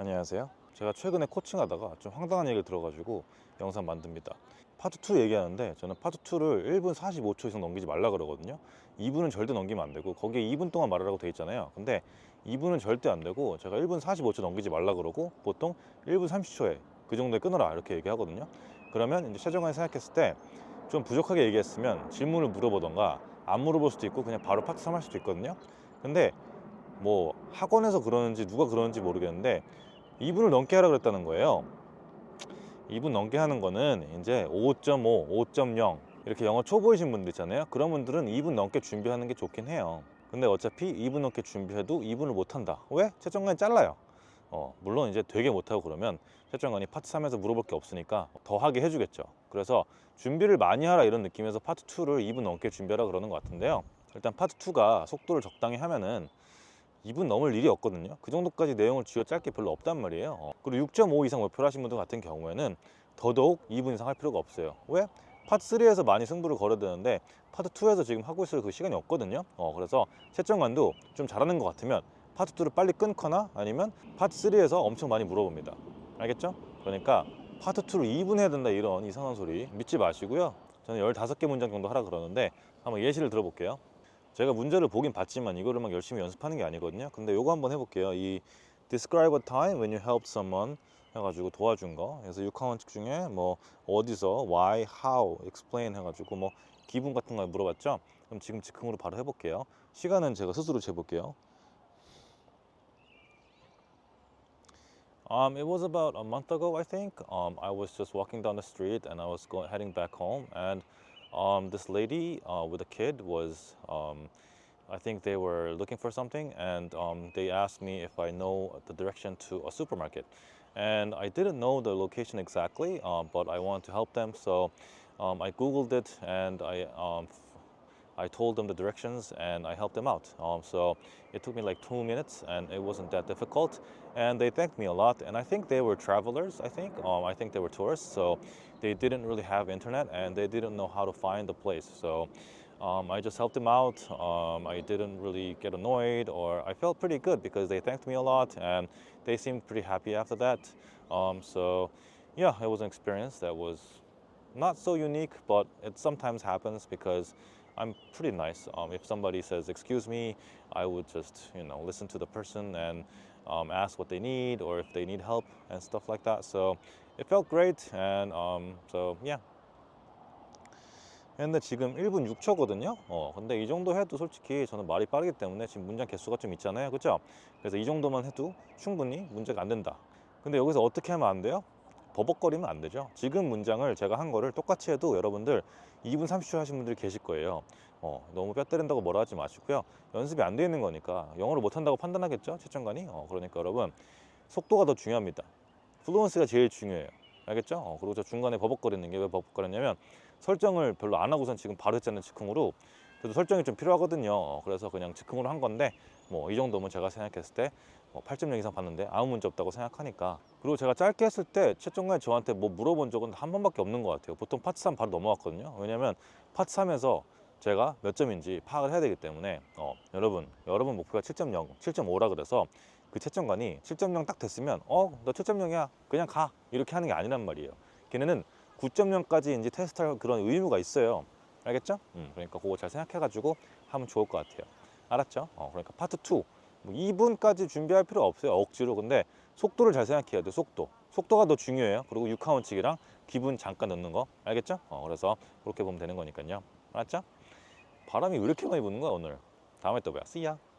안녕하세요. 제가 최근에 코칭하다가 좀 황당한 얘기를 들어가지고 영상 만듭니다. 파트 2 얘기하는데 저는 파트 2를 1분 45초 이상 넘기지 말라 그러거든요. 2분은 절대 넘기면 안 되고 거기에 2분 동안 말하라고 돼 있잖아요. 근데 2분은 절대 안 되고 제가 1분 45초 넘기지 말라 그러고 보통 1분 30초에 그 정도에 끊어라 이렇게 얘기하거든요. 그러면 이제 최종관이 생각했을 때 좀 부족하게 얘기했으면 질문을 물어보던가 안 물어볼 수도 있고 그냥 바로 파트 3 할 수도 있거든요. 근데 뭐 학원에서 그러는지 누가 그러는지 모르겠는데 2분을 넘게 하라 그랬다는 거예요. 2분 넘게 하는 거는 이제 5.5, 5.0 이렇게 영어 초보이신 분들 있잖아요. 그런 분들은 2분 넘게 준비하는 게 좋긴 해요. 근데 어차피 2분 넘게 준비해도 2분을 못 한다. 왜? 채점관이 잘라요. 어, 물론 이제 되게 못하고 그러면 채점관이 파트 3에서 물어볼 게 없으니까 더 하게 해주겠죠. 그래서 준비를 많이 하라 이런 느낌에서 파트 2를 2분 넘게 준비하라 그러는 것 같은데요. 일단 파트 2가 속도를 적당히 하면은 2분 넘을 일이 없거든요. 그 정도까지 내용을 쥐어 짤 게 별로 없단 말이에요. 어, 그리고 6.5 이상 목표를 하신 분들 같은 경우에는 더더욱 2분 이상 할 필요가 없어요. 왜? 파트 3에서 많이 승부를 걸어야 되는데 파트 2에서 지금 하고 있을 그 시간이 없거든요. 어, 그래서 채점관도 좀 잘하는 것 같으면 파트 2를 빨리 끊거나 아니면 파트 3에서 엄청 많이 물어봅니다. 알겠죠? 그러니까 파트 2를 2분 해야 된다 이런 이상한 소리 믿지 마시고요. 저는 15개 문장 정도 하라 그러는데 한번 예시를 들어볼게요. 제가 문제를 보긴 봤지만 이거를 막 열심히 연습하는 게 아니거든요. 근데 요거 한번 해볼게요. 이 describe a time when you helped someone 해가지고 도와준 거. 그래서 6하원칙 중에 뭐 어디서, why, how, explain 해가지고 뭐 기분 같은 걸 물어봤죠. 그럼 지금 즉흥으로 바로 해볼게요. 시간은 제가 스스로 재볼게요. Um, it was about a month ago, I think. Um, I was just walking down the street and I was going heading back home, and um, this lady uh, with a kid was, um, I think they were looking for something, and um, they asked me if I know the direction to a supermarket, and I didn't know the location exactly, uh, but I wanted to help them, so um, I googled it and I um, I told them the directions and I helped them out. Um, so it took me like two minutes and it wasn't that difficult. And they thanked me a lot. And I think they were travelers, I think. Um, I think they were tourists. So they didn't really have internet and they didn't know how to find the place. So um, I just helped them out. Um, I didn't really get annoyed or I felt pretty good because they thanked me a lot and they seemed pretty happy after that. Um, so yeah, it was an experience that was not so unique, but it sometimes happens because I'm pretty nice. Um, if somebody says "excuse me," I would just you know listen to the person and um, ask what they need or if they need help and stuff like that. So it felt great, and um, so yeah. 근데 지금 1분 6초거든요. 어, 근데 이 정도 해도 솔직히 저는 말이 빠르기 때문에 지금 문장 개수가 좀 있잖아요. 그죠? 그래서 이 정도만 해도 충분히 문제가 안 된다. 근데 여기서 어떻게 하면 안 돼요? 버벅거리면 안 되죠. 지금 문장을 제가 한 거를 똑같이 해도 여러분들 2분 30초 하신 분들이 계실 거예요. 어, 너무 뼈 때린다고 뭐라 하지 마시고요. 연습이 안 돼 있는 거니까 영어를 못 한다고 판단하겠죠? 채점관이. 어, 그러니까 여러분 속도가 더 중요합니다. 플루언스가 제일 중요해요. 알겠죠? 어, 그리고 저 중간에 버벅거리는 게 왜 버벅거렸냐면 설정을 별로 안 하고선 지금 바로 했잖아요. 즉흥으로. 그래도 설정이 좀 필요하거든요. 어, 그래서 그냥 즉흥으로 한 건데 뭐 이 정도면 제가 생각했을 때 뭐 8.0 이상 봤는데 아무 문제 없다고 생각하니까. 그리고 제가 짧게 했을 때 채점관이 저한테 뭐 물어본 적은 한 번밖에 없는 것 같아요. 보통 파트 3 바로 넘어갔거든요. 왜냐면 파트 3에서 제가 몇 점인지 파악을 해야 되기 때문에 어, 여러분 여러분 목표가 7.0 7.5라 그래서 그 채점관이 7.0 딱 됐으면 어 너 7.0이야. 그냥 가. 이렇게 하는 게 아니란 말이에요. 걔네는 9.0까지 이제 테스트할 그런 의무가 있어요 알겠죠? 음, 그러니까 그거 잘 생각해가지고 하면 좋을 것 같아요. 알았죠? 어, 그러니까 파트 2 뭐 2분까지 준비할 필요 없어요 억지로. 근데 속도를 잘 생각해야 돼요 속도. 속도가 더 중요해요. 그리고 6카운치기랑 기분 잠깐 넣는 거. 알겠죠? 어, 그래서 그렇게 보면 되는 거니까요. 알았죠? 바람이 왜 이렇게 많이 부는 거야 오늘? 다음에 또 봐요. Ya